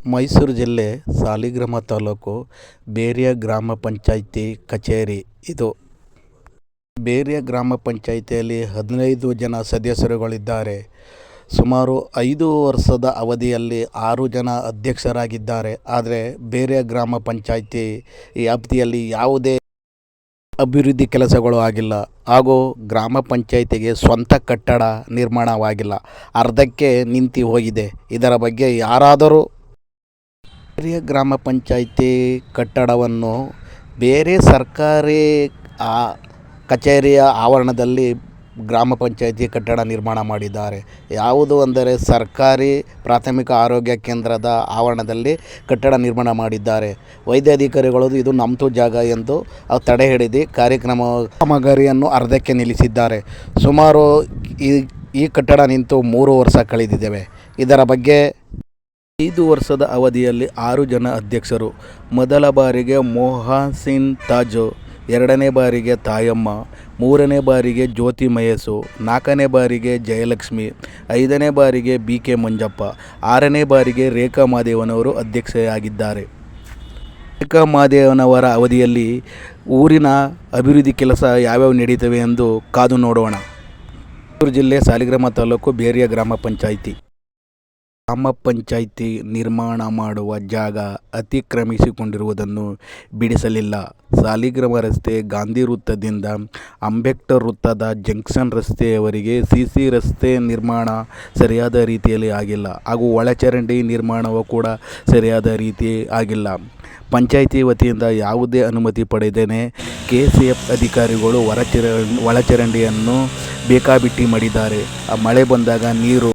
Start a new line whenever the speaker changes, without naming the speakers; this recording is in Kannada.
ಮೈಸೂರು ಜಿಲ್ಲೆ ಸಾಲಿಗ್ರಾಮ ತಾಲೂಕು ಬೇರಿಯ ಗ್ರಾಮ ಪಂಚಾಯಿತಿ ಕಚೇರಿ ಇದು. ಬೇರಿಯ ಗ್ರಾಮ ಪಂಚಾಯಿತಿಯಲ್ಲಿ ಹದಿನೈದು ಜನ ಸದಸ್ಯರುಗಳಿದ್ದಾರೆ. ಸುಮಾರು ಐದು ವರ್ಷದ ಅವಧಿಯಲ್ಲಿ ಆರು ಜನ ಅಧ್ಯಕ್ಷರಾಗಿದ್ದಾರೆ. ಆದರೆ ಬೇರೆ ಗ್ರಾಮ ಪಂಚಾಯಿತಿ ವ್ಯಾಪ್ತಿಯಲ್ಲಿ ಯಾವುದೇ ಅಭಿವೃದ್ಧಿ ಕೆಲಸಗಳು ಆಗಿಲ್ಲ. ಹಾಗೂ ಗ್ರಾಮ ಪಂಚಾಯಿತಿಗೆ ಸ್ವಂತ ಕಟ್ಟಡ ನಿರ್ಮಾಣವಾಗಿಲ್ಲ. ಅರ್ಧಕ್ಕೆ ನಿಂತಿ ಹೋಗಿದೆ. ಇದರ ಬಗ್ಗೆ ಯಾರಾದರೂ ಹಿರಿಯ ಗ್ರಾಮ ಪಂಚಾಯಿತಿ ಕಟ್ಟಡವನ್ನು ಬೇರೆ ಸರ್ಕಾರಿ ಕಚೇರಿಯ ಆವರಣದಲ್ಲಿ ಗ್ರಾಮ ಪಂಚಾಯಿತಿ ಕಟ್ಟಡ ನಿರ್ಮಾಣ ಮಾಡಿದ್ದಾರೆ. ಯಾವುದು ಅಂದರೆ ಸರ್ಕಾರಿ ಪ್ರಾಥಮಿಕ ಆರೋಗ್ಯ ಕೇಂದ್ರದ ಆವರಣದಲ್ಲಿ ಕಟ್ಟಡ ನಿರ್ಮಾಣ ಮಾಡಿದ್ದಾರೆ. ವೈದ್ಯಾಧಿಕಾರಿಗಳು ಇದು ನಮ್ಮದು ಜಾಗ ಎಂದು ತಡೆ ಹಿಡಿದು ಕಾರ್ಯಕ್ರಮ ಕಾಮಗಾರಿಯನ್ನು ಅರ್ಧಕ್ಕೆ ನಿಲ್ಲಿಸಿದ್ದಾರೆ. ಸುಮಾರು ಈ ಈ ಕಟ್ಟಡ ನಿಂತು ಮೂರು ವರ್ಷ ಕಳೆದಿದ್ದೇವೆ. ಇದರ ಬಗ್ಗೆ ಐದು ವರ್ಷದ ಅವಧಿಯಲ್ಲಿ ಆರು ಜನ ಅಧ್ಯಕ್ಷರು. ಮೊದಲ ಬಾರಿಗೆ ಮೊಹಸಿನ್ ತಾಜು, ಎರಡನೇ ಬಾರಿಗೆ ತಾಯಮ್ಮ, ಮೂರನೇ ಬಾರಿಗೆ ಜ್ಯೋತಿ ಮಹೇಶು ನಾಲ್ಕನೇ ಬಾರಿಗೆ ಜಯಲಕ್ಷ್ಮಿ, ಐದನೇ ಬಾರಿಗೆ ಬಿ ಕೆ ಮಂಜಪ್ಪ, ಆರನೇ ಬಾರಿಗೆ ರೇಖಾ ಮಾದೇವನವರು ಅಧ್ಯಕ್ಷೆಯಾಗಿದ್ದಾರೆ. ರೇಖಾ ಮಾದೇವನವರ ಅವಧಿಯಲ್ಲಿ ಊರಿನ ಅಭಿವೃದ್ಧಿ ಕೆಲಸ ಯಾವ್ಯಾವ ನಡೀತವೆ ಎಂದು ಕಾದು ನೋಡೋಣ. ಜಿಲ್ಲೆ ಸಾಲಿಗ್ರಾಮ ತಾಲೂಕು ಬೇರಿಯ ಗ್ರಾಮ ಪಂಚಾಯಿತಿ. ಗ್ರಾಮ ಪಂಚಾಯಿತಿ ನಿರ್ಮಾಣ ಮಾಡುವ ಜಾಗ ಅತಿಕ್ರಮಿಸಿಕೊಂಡಿರುವುದನ್ನು ಬಿಡಿಸಲಿಲ್ಲ. ಸಾಲಿಗ್ರಾಮ ರಸ್ತೆ ಗಾಂಧಿ ವೃತ್ತದಿಂದ ಅಂಬೇಡ್ಕರ್ ವೃತ್ತದ ಜಂಕ್ಷನ್ ರಸ್ತೆಯವರೆಗೆ ಸಿ ಸಿ ರಸ್ತೆ ನಿರ್ಮಾಣ ಸರಿಯಾದ ರೀತಿಯಲ್ಲಿ ಆಗಿಲ್ಲ. ಹಾಗೂ ಒಳಚರಂಡಿ ನಿರ್ಮಾಣವೂ ಕೂಡ ಸರಿಯಾದ ರೀತಿ ಆಗಿಲ್ಲ. ಪಂಚಾಯಿತಿ ವತಿಯಿಂದ ಯಾವುದೇ ಅನುಮತಿ ಪಡೆದೇನೆ ಕೆ ಸಿ ಎಫ್ ಅಧಿಕಾರಿಗಳು ಒಳಚರಂಡಿಯನ್ನು ಬೇಕಾಬಿಟ್ಟಿ ಮಾಡಿದ್ದಾರೆ. ಆ ಮಳೆ ಬಂದಾಗ ನೀರು